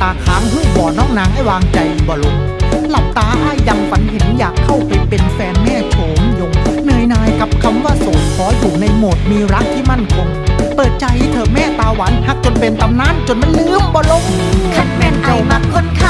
ตาค้างเฮ้ยบ่อน้องนางให้วางใจบ่ลงหลับตาไอ้ยังฝันเห็นอยากเข้าไปเป็นแฟนแม่โฉมยงเนยนายกับคำว่าโสดขออยู่ในโหมดมีรักที่มั่นคง เปิดใจเธอแม่ตาหวานฮักจนเป็นตำนานจนมันลืมบ่ลงขันแม่นไอ้มาคนเขา